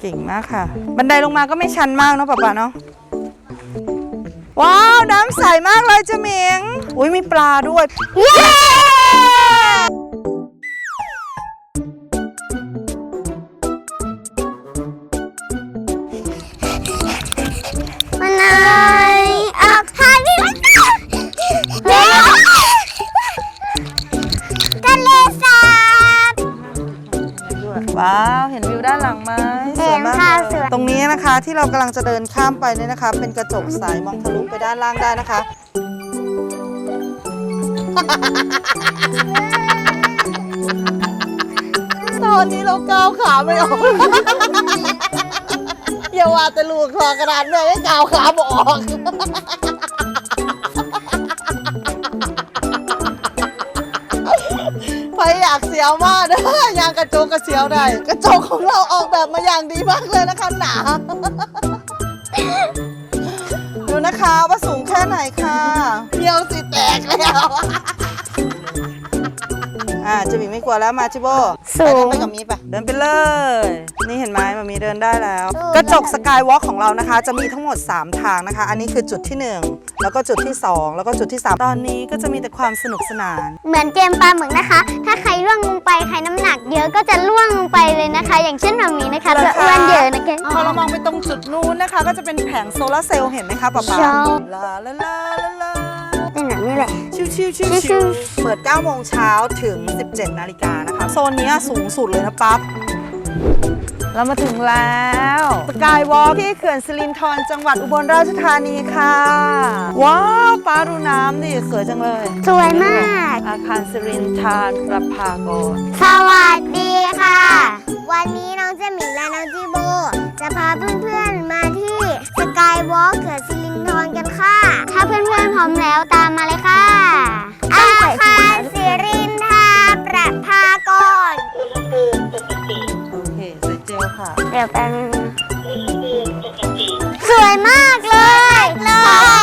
เก่งมากค่ะ บันไดลงมาก็ไม่ชันมากเนาะป๊าป๊าเนาะว้าว น้ำใสมากเลยเจมิงอุ้ยมีปลาด้วย เย้ ที่เรากำลังจะเดินข้ามไปเนี่ยนะคะ เป็นกระจกใสมองทะลุไปด้านล่างได้นะคะ ตอนนี้เราก้าวขาไม่ออก อย่าว่าแต่ลูกคอกระดานเลยก้าวขาบอก สียวมากนะยางกระจกกระเสียวได้ กระจกของเราออกแบบมาอย่างดีมากเลยนะคะหนาดูนะคะว่าสูงแค่ไหนค่ะเพียวสิแตกแล้วอ่าเจะมีไม่กลัวแล้วมาชิโบสูไปงเดินไปกับมีไปเดินไปเลยนี่ เห็นไหมมามีเดินได้แล้ว กระจกสกายวอล์กของเรานะคะ จะมีทั้งหมด 3 ทางนะคะ อันนี้คือจุดที่ 1 แล้วก็จุดที่ 2 แล้วก็จุดที่ 3 ตอนนี้ก็จะมีแต่ความสนุกสนาน เหมือนเกมปลาหมึกนะคะ ถ้าใครล่วงลงไปใครน้ำหนักเยอะก็จะล่วงลงไปเลยนะคะ อย่างเช่นแบบนี้นะคะเหรจะอคะอ้วนเยอะนะคะ พอเรามองไปตรงจุดนู้นนะคะ ก็จะเป็นแผงโซลาร์เซลล์เห็นไหมคะป๊าป๊าชอบลาลาลาลาลาเป็นแบบนี้แหละ ชิวชิวชิวชิชิววเปิด9โมงเช้าถึง 17 นาฬิกานะคะ โซนเนี้ยสูงสุดเลยนะปั๊บ เรามาถึงแล้วสกายวอล์กที่เขื่อนสิรินธรจังหวัดอุบลราชธานีค่ะ ว้าวป้าดูน้ำดิสวยจังเลย สวยมาก อาคารสิรินธารประภากรสวัสดีค่ะ วันนี้น้องเจหมิงและน้องจีโบ จะพาเพื่อนๆมาที่สกายวอล์กเขื่อนสิรินธรกันค่ะ ถ้าเพื่อนๆพร้อมแล้วตามมาเลยค่ะ อาคารสิรินธารประภากรโอเคใส่เจล ค่ะเดี๋ยวแป๊บนึงสวยมากเลยเล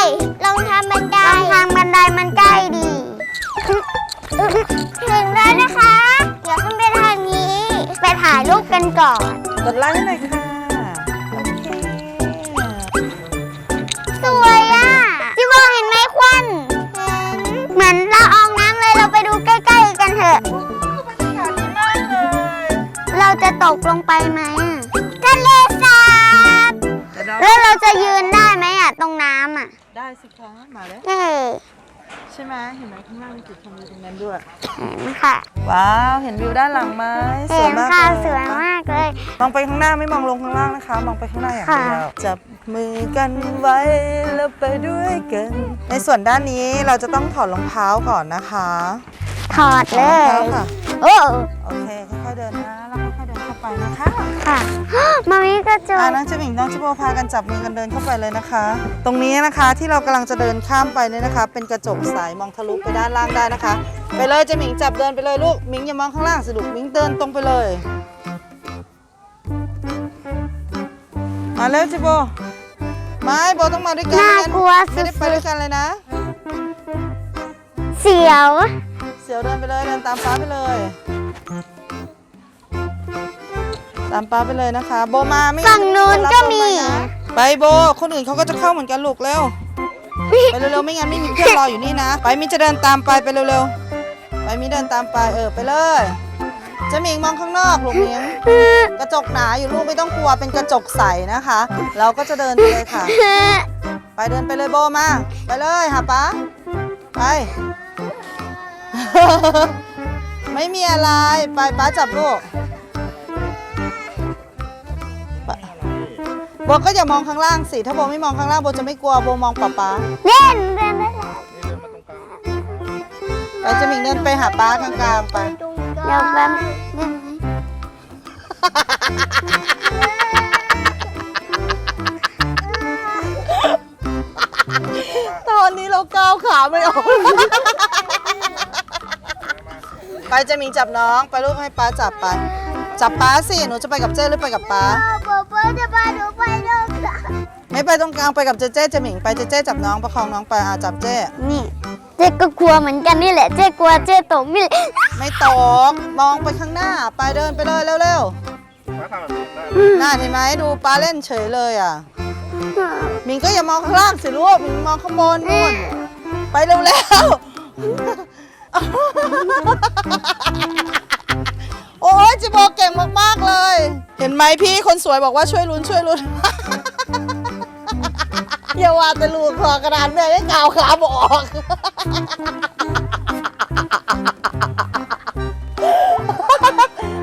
ยลองทำบันไดลองทางบันไดมันใกล้ดี ถึงแล้วนะคะ เดี๋ยวขึ้นไปทางนี้ ไปถ่ายรูปกันก่อน กดไลค์ให้หน่อยค่ะ จะตกลงไปไหมอะทะเลสาบเดี๋ยวเราแล้วเราจะยืนได้ไหมอะ ตรงน้ำอะได้สิคะมาแล้ว เย้ใช่ไหมเห็นไหมข้างล่างมีจุดชมวิวตรงนั้นด้วย เห็นค่ะ ว้าวเห็นวิวด้านหลังไหมสเห็วยนมากค่ะเลยสวยมากเลย มองไปข้างหน้าไม่มองลงข้างล่างนะคะ มองไปข้างหน้าอย่างเดียวค่ะ จับมือกันไว้แล้วไปด้วยกัน ในส่วนด้านนี้เราจะต้องถอดรองเท้าก่อนนะคะถอดเลรองย เท้าค่ะ โอ้โอเคค่อยๆเดินนะ ไปนะคะค่ะ มามีกระจอ่ากน้องเจมิงน้องจิโบพากันจับมือกันเดินเข้าไปเลยนะคะ ตรงนี้นะคะที่เรากำลังจะเดินข้ามไปเนี่ยนะคะ เป็นกระจกใสมองทะลุไปด้านล่างได้นะคะ ไปเลยเจมิงจับเดินไปเลยลูกมิงอย่ามองข้างล่างสิลูกมิงเดินตรงไปเลยมาเลยจิโบไม่โบต้องมาด้วยกันน่าไม่งั้นกลัวไม่ได้ไปสุด้ดวยกันเลยนะ ๆเสียว เสียวเดินไปเลยเดินตามป้าไปเลย ตามป้าไปเลยนะคะ โบมาไม่ฝั่งนู้นก็มี ไปโบ คนอื่นเขาก็จะเข้าเหมือนกันลูกเร็ว ไปเร็วๆไม่งั้นไม่มีเพื่อนรออยู่นี่นะ ไปมินจะเดินตามไปไปเร็วๆ ไปมินเดินตามไปเออไปเลยเจะมิงมองข้างนอกลูกมิงกระจกหนาอยู่ลูกไม่ต้องกลัวเป็นกระจกใสนะคะ เราก็จะเดินไปเลยค่ะ ไปเดินไปเลยโบมา ไปเลยหาป้าไป ไม่มีอะไรไปป้าจับลูก โบก็อย่ามองข้างล่างสิ ถ้าโบไม่มองข้างล่างโบจะไม่กลัวโบมองป้าป้าเล่นเล่นได้แล้วไปเจะมิงเดินไปหาป้ากลางๆไปเดี๋ยวแป๊บนึงตอนนี้เราก้าวขาไม่ออก ไปเจะมิงจับน้องไปลูกให้ป้าจับไป จับป้าสิ หนูจะไปกับเจ้หรือไปกับป้าป๊าป๊าจะพาหนูไปโรงเรียน ไม่ไปตรงกลางไปกับเจเจเจหมิงไปเจเจจับน้องประคองน้องไปอะจับเจ นี่ เจ๊ก็กลัวเหมือนกันนี่แหละ เจ๊กลัวเจ๊ตกนี่แหละไม่ตกมองไปข้างหน้าไปเดินไปเลยเร็วนะทำแบบนี้ได้น่าเห็นไหมดูปลาเล่นเฉยเลยอะมิงก็อย่ามองข้างล่างสิลูกมิงมองข้างบนนู่นไปเร็วแล้วโอ้ยจิโบเก่งมากๆเลย เห็นไหมพี่คนสวยบอกว่าช่วยลุ้นช่วยลุ้น อย่าว่าแต่ลูกพอกระดานแม่ไม่กาวขาบอก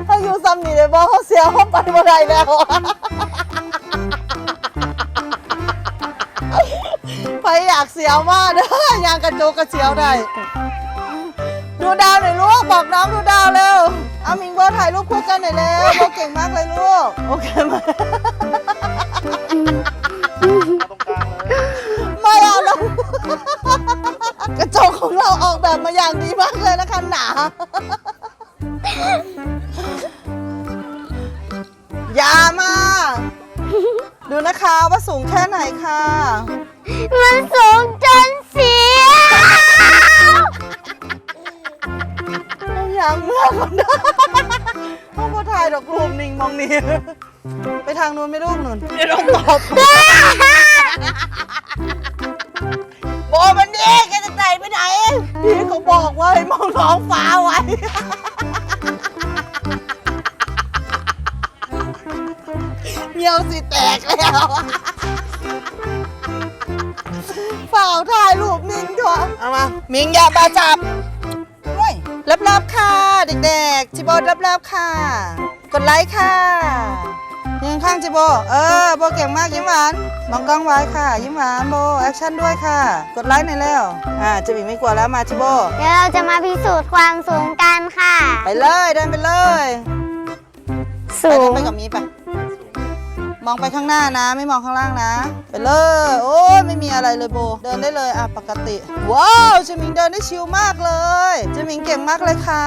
ถ้าอยู่ซ้ำนี่เลยบอกเขาเสียเขาไปเมื่อไรแล้วไปอยากเสียวมากเด้อยางกระโจกกระเสียวได้ ดูดาวหน่อยลูกบอกน้องดูดาวเร็วเอามิงโบอร์ถ่ายรูปคู่กันหน่อยเร็วโบเก่งมากเลยลูก โอเคไหม เราออกแบบมาอย่างดีมากเลยนะคะหนา อย่ามา ดูนะคะว่าสูงแค่ไหนค่ะ มันสูงจนเสียวอย่างเมื่อก่อนนะพ่อพอถ่ายดอกรูปนิ่งมองนี่ไปทางนู้นไม่ลูกนุ่นไม่ต้องตอบ แกจะใจไปไหนพี่เขาบอกว่าให้มองท้องฟ้าไว้ เงียวสิแตกแล้วฝ่าวถ่ายรูปมิงเถอะเอามา มิงอย่าบาจับด้วยรับๆค่ะ เด็กๆจิโบรับๆค่ะ กดไลค์ค่ะ ยืนข้างจิโบ เออ โบเก่งมากยิ้มหวาน มองกล้องไว้ค่ะ ยิ้มหวานโบ แอคชั่นด้วยค่ะ กดไลค์หน่อยเร็วอ่าจิบิไม่กลัวแล้วมาจิโบ เดี๋ยวเราจะมาพิสูจน์ความสูงกันค่ะ ไปเลยเดินไปเลยไปสูเดินง ไปกับมีไป มองไปข้างหน้านะ ไม่มองข้างล่างนะ ไปเลย โอ้ยไม่มีอะไรเลยโบ เดินได้เลย อะ ปกติ ว้าวจิมิงเดินได้ชิลมากเลยจิมิงเก่งมากเลยค่ะ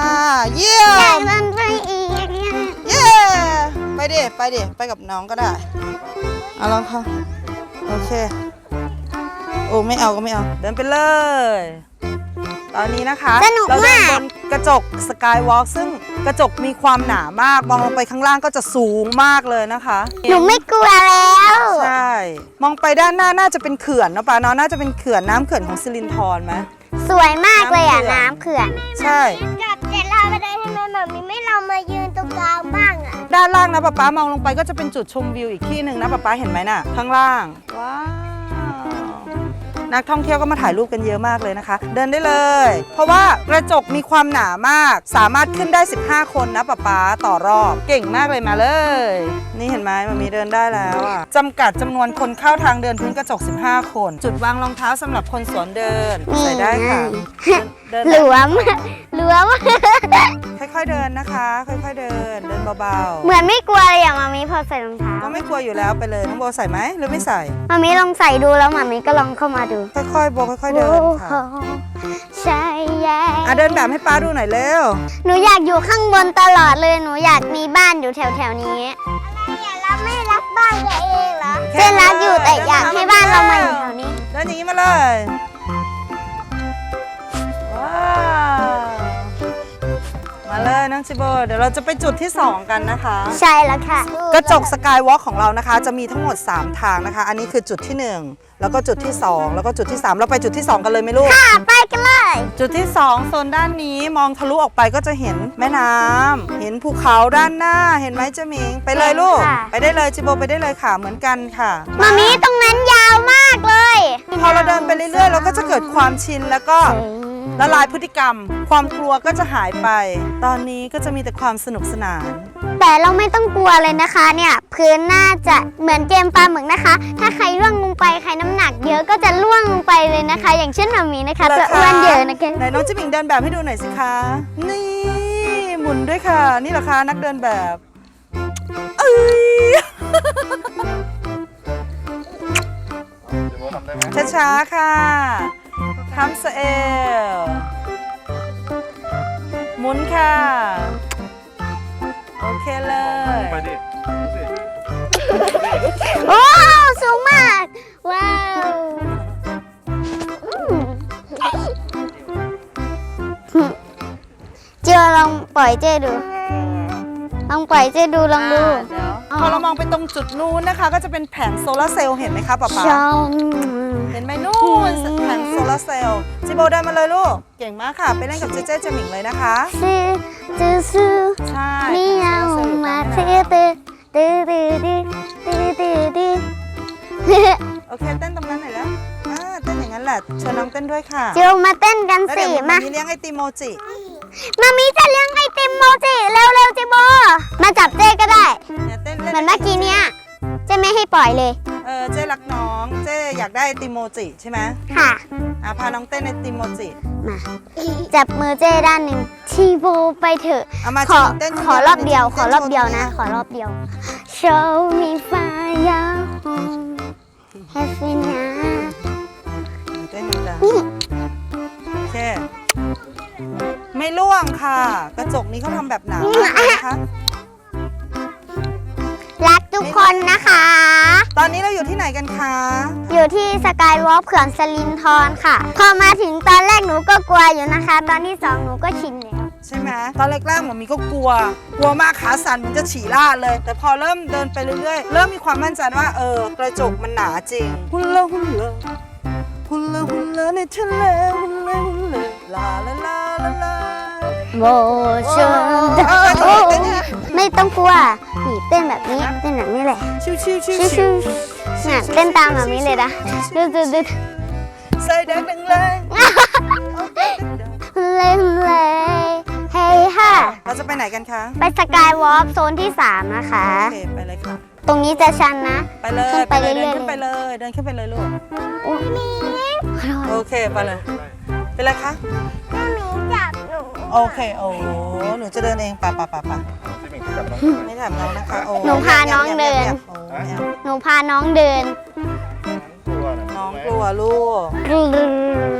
เยี่ยใหญ่มมันไปอีก เย้ ไปดิ ไปดิ ไปกับน้องก็ได้เอาลองค่ะโอเค โอ้ไม่เอาก็ไม่เอา เดินไปเลย ตอนนี้นะคะสนุกเราเดิมานกบนกระจกสกายวอล์กซึ่งกระจกมีความหนามาก มองลงไปข้างล่างก็จะสูงมากเลยนะคะ หนูไม่กลัวแล้ว ใช่ มองไปด้านหน้าน่าจะเป็นเขื่อนเนาะปะเนาะน่าจะเป็นเขื่อนน้ำเขื่อนของสิรินทรไหม สวยมากเลยอะน้ำน้ำเขื่อนใช่จับเจ็ดเราไปได้ทำไมแบบนี้ไม่เรามายื ด้านล่างนะป๊าป๊ามองลงไปก็จะเป็นจุดชมวิวอีกที่หนึ่งนะป๊าป๊าเห็นไหมน่ะข้างล่างว้าวนักท่องเที่ยวก็มาถ่ายรูปกันเยอะมากเลยนะคะ เดินได้เลย เพราะว่ากระจกมีความหนามาก สามารถขึ้นได้ 15 คนนะป๊าป๊าต่อรอบ เก่งมากเลยมาเลย นี่เห็นไหมมันมีเดินได้แล้วอะจำกัดจำนวนคนเข้าทางเดินพื้นกระจก 15 คน จุดวางรองเท้าสำหรับคนสวนเดินใส่ได้ค่ะเดินหลวมหลวม ค่อยๆเดินนะคะ ค่อยๆเดิน เดินเบาๆเหมือนไม่กลัวเลยอย่างมามีพอใส่รองเท้าก็ไม่กลัวอยู่แล้วไปเลยน้องโบใส่ไหมหรือไม่ใส่ มามีลองใส่ดูแล้วมามีก็ลองเข้ามาดูค่อยๆโบค่อยๆเดินค่ะโอ้โหใช่แย่อะเดินแบบให้ป้าดูหน่อยเร็ว หนูอยากอยู่ข้างบนตลอดเลยหนูอยากมีบ้านอยู่แถวแถวๆนี้เราไม่รักบ้านตัวเองเหรอเช่นรักอยู่แต่อยากให้บ้านเรามาอยู่แถวนี้ เดินอย่างนี้มาเลย ว้าวมาเลย น้องจิโบเดี๋ยวเราจะไปจุดที่ 2 กันนะคะ ใช่แล้วค่ะกระจกสกายวอล์กของเรานะคะ จะมีทั้งหมด 3 ทางนะคะ อันนี้คือจุดที่ 1 แล้วก็จุดที่ 2 แล้วก็จุดที่ 3 เราไปจุดที่ 2 กันเลยไหมลูก ค่ะ ไปกันเลย จุดที่ 2 โซนด้านนี้มองทะลุออกไปก็จะเห็นแม่น้ำเห็นภูเขาด้านหน้าเห็นไหมเจมิง ไปเลยลูกไปได้เลยจิโบไปได้เลยค่ะเหมือนกันค่ะ มามีตรงนั้นยาวมากเลย พอเราเดินไปเรื่อยๆ เราก็จะเกิดความชินแล้วก็ ละลายพฤติกรรม ความกลัวก็จะหายไป ตอนนี้ก็จะมีแต่ความสนุกสนาน แต่เราไม่ต้องกลัวเลยนะคะเนี่ย พื้นน่าจะเหมือนเกมปลาหมึกนะคะ ถ้าใครร่วงลงไปใครน้ำหนักเยอะก็จะร่วงลงไปเลยนะคะ อย่างเช่นมามีนะคะเหรจะอคะอ้วนเยอะนะคะไหนน้องจิมิงเดินแบบให้ดูหน่อยสิคะ นี่ หมุนด้วยค่ะ นี่เหรอคะนักเดินแบบเอ้ยเดี๋ยวโบทำได้ไหมช้าๆค่ะ ทำสเอลหมุนค่ะ โอเคเลย ไปดิดูสิโอ้สูงมาก ว้าวอืมเจอลองปล่อยเจดู ลองปล่อยเจดูลองดูเดี๋ยว พอเรามองไปตรงจุดนู้นนะคะ ก็จะเป็นแผงโซลาเซลล์เห็นไหมคะป๊าป๊าเห็นไหมนู่นแผงโซลาเซลล์จิโบเดินมาเลยลูก เก่งมากค่ะ ไปเล่นกับเจเจเจมิงเลยนะคะซื้อซื้อไม่มีเอามาซื้อตื้ตื้อตื้อตื้อตื้อตื้โอเคเต้นตรงนั้นหน่อยแล้วเต้นอย่างนั้นแหละชวนน้องเต้นด้วยค่ะจิโบมาเต้นกันสิมาเลี้ยงไอติโมจิ มามีจะเลี้ยงไอติมโมจิเร็วเร็วจิโบมาจับเจก็ได้เนี่ยเต้นเหเล่นมือนเมื่อกี้เนี้ยเจไม่ให้ปล่อยเลยเออเจ๊รักน้อง เจ๊อยากได้ไอติมโมจิใช่ไหมค่ะ อะพาน้องเต้นไอติมโมจิมา จับมือเจด้านหนึ่งทีโบไปเถอะ เอามาขอจิเต้นขอรอบเดียว ขอรอบต้เดียวนะโชขอรอบเดียว Show me fire home happy now เต้นเหมือนกันโอเค ไม่ล่วงค่ะ กระจกนี้เขาทำแบบหนามากเลยนะคะ รักทุกคนนะคะ ตอนนี้เราอยู่ที่ไหนกันคะ อยู่ที่สกายวอล์กเขื่อนสลินทรค่ะ พอมาถึงตอนแรกหนูก็กลัวอยู่นะคะ ตอนที่สองหนูก็ชินแล้ว ใช่ไหมตอนแรกๆหมอมีก็กลัว กลัวมากขาสั่นเหมันจะฉี่ลาดเลย แต่พอเริ่มเดินไปเรื่อยๆ เริ่มมีความมั่นใจว่าเออกระจกมันหนาจริงหุ่นละหุ่นละหุ่นละหุ่นละในทะเลหุ่นละหุ่นละลาลาลาลาลา โบชนไม่ต้องกลัวนี่เต้นแบบนี้เต้นแบบนี้แหละชิวชิวชิวชิวๆเนี่ยเต้นตามแบบนี้เลยนะดูดูดูใส่แดงแรงแรงเล่นเลยเฮ้ยค่ะเราจะไปไหนกันคะไปสกายวอล์กโซนที่ 3 นะคะโอเคไปเลยค่ะตรงนี้จะชันนะ ไปเลยขึ้นไปไปเลยเรื่เดิอยๆนขึ้นไปเลยเดินขึ้นไปเลยลูกอุ๊ยโอเคไปเลยไปเลยคะแม่หมีจับหนู โอเคโอ้หนูจะเดินเองป่ะป่ะป่ะป่ะจิมิงจับน้องไม่ถามน้องนะคะโอ้หนูพาน้องเดินแอบๆโอ้แอบหนูพาน้องเดินกลัวนะน้องกลัวลูก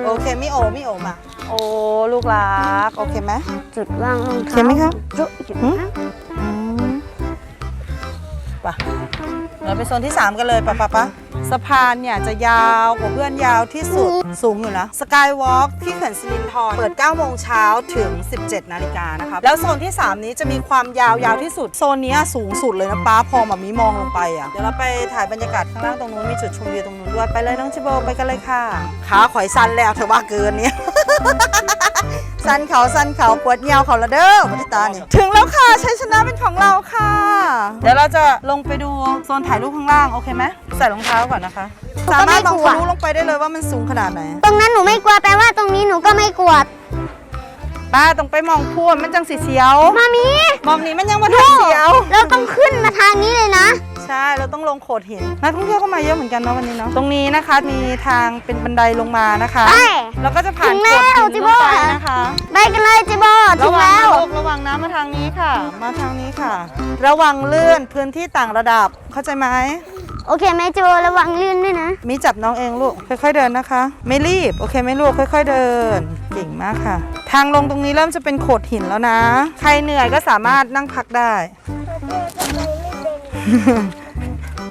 โอเคมิโอมิโอมา โอ้ลูกรักโอเคไหม จุดวางรองโอเคเท้าไหมคะจุดจุดหืมอืมไปเราไปโซนที่3กันเลยปะปะปะ สะพานเนี่ยจะยาวกว่าเพื่อนยาวที่สุดสูงอยู่นะสกายวอล์กที่เขื่อนสิรินธรเปิด 9 โมงเช้าถึง 17 นาฬิกานะครับแล้วโซนที่ 3 นี้จะมีความยาวยาวที่สุด โซนนี้สูงสุดเลยนะป้าพอแบบมีมองลงไปอะเดี๋ยวเราไปถ่ายบรรยากาศข้างล่างตรงนู้นมีจุดชมวิวตรงนู้นด้วยไปเลยน้องชิโบไปกันเลยค่ะขาข่อยสั้นแล้วเธอว่าเกินเนี่ย สั้นเขาสั้นเขาปวดเงียวเขาละเด้อปฏิตาเนี่ยถึงแล้วค่ะชัยชนะเป็นของเราค่ะ เดี๋ยวเราจะลงไปดูโซนถ่ายรูปข้างล่าง โอเคไหมใส่รองเท้าก่อนนะคะ สามารถมองทะลุลงไปได้เลยว่ามันสูงขนาดไหน ตรงนั้นหนูไม่กลัวแปลว่าตรงนี้หนูก็ไม่กลัวป้าต้องไปมองพูนมันจังสีเสียว มามีมองนี้มันยังมาทางเสียว เราต้องขึ้นมา เราต้องลงโขดหินนักท่องเที่ยวก็มาเยอะเหมือนกันเนาะวันนี้เนาะตรงนี้นะคะมีทางเป็นบันไดลงมานะคะไป แล้วก็จะผ่านถึงโขแล้วดหินจิลโบ้งไปนะคะไปกันเลยจิโบถึระงวังแล้นะว ลูกระวังนะมาทางนี้ค่ะ มาทางนี้ค่ะ ระวังเลื่อนพื้นที่ต่างระดับเข้าใจไหมโอเคไหมจิโบระวังลื่นด้วยนะ มีจับน้องเองลูกค่อย ๆเดินนะคะ ไม่รีบโอเคไหมลูกค่อย ๆเดินเก่งมากค่ะ ทางลงตรงนี้เริ่มจะเป็นโขดหินแล้วนะ ใครเหนื่อยก็สามารถนั่งพักได้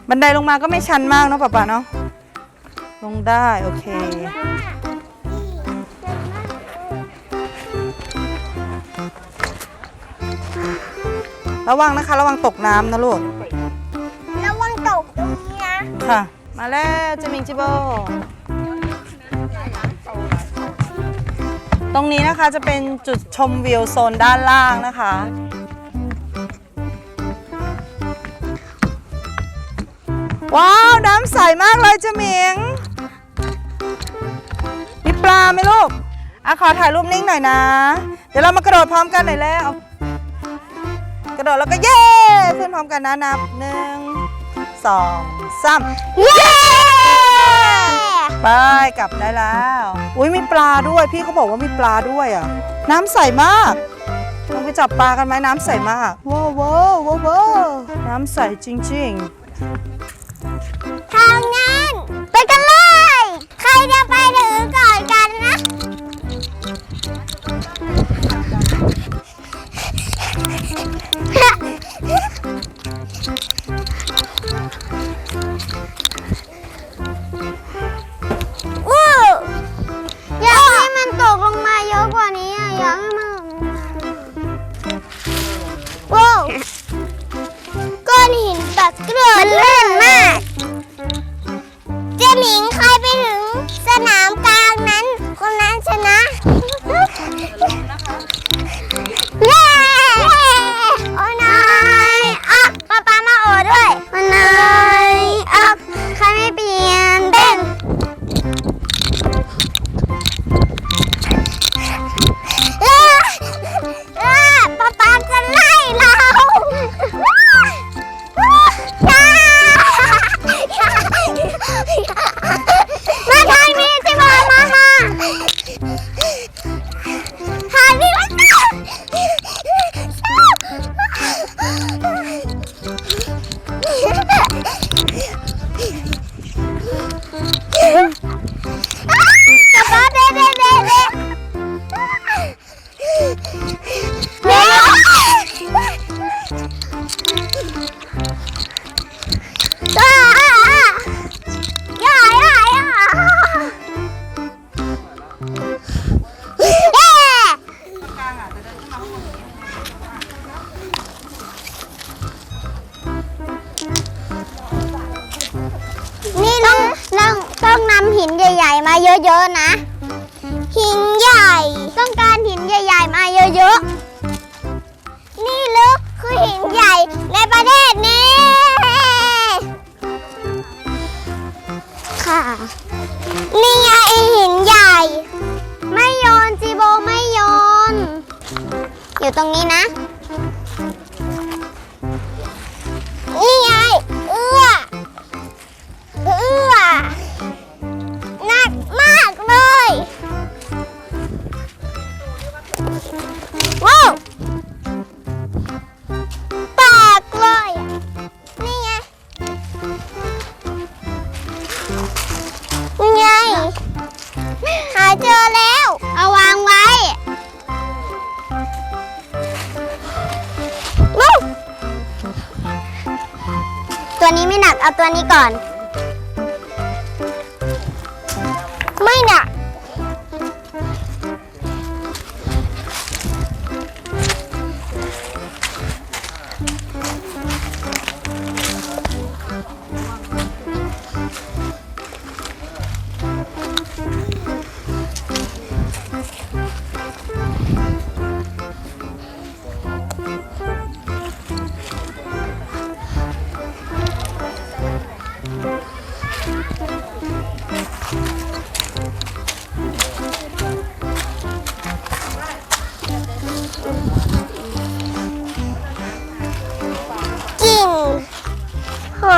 บันไดลงมาก็ไม่ชันมากเนาะป๊าป๊าเนาะลงได้โอเค ระวังนะคะ ระวังตกน้ำนะลูก ระวังตกตรงนี้นะค่ะ มาแล้วเจมิงจิโบ ตรงนี้นะคะจะเป็นจุดชมวิวโซนด้านล่างนะคะ ว้าวน้ำใสมากเลยเจมิงมีปลาไหมลูกอะขอถ่ายรูปนิ่งหน่อยนะ เดี๋ยวเรามากระโดดพร้อมกันหน่อยแล้ว กระโดดแล้วก็เย้ขึ้นพร้อมกันนะนับหนึ่งสองสามเย้ไปกลับได้แล้ว อุ้ยมีปลาด้วยพี่เขาบอกว่ามีปลาด้วยอะ น้ำใสมากลองไปจับปลากันไหมน้ำใสมากว้าวว้าวว้าวว้าวน้ำใสจริงท เกเอาตัวนี้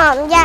หอ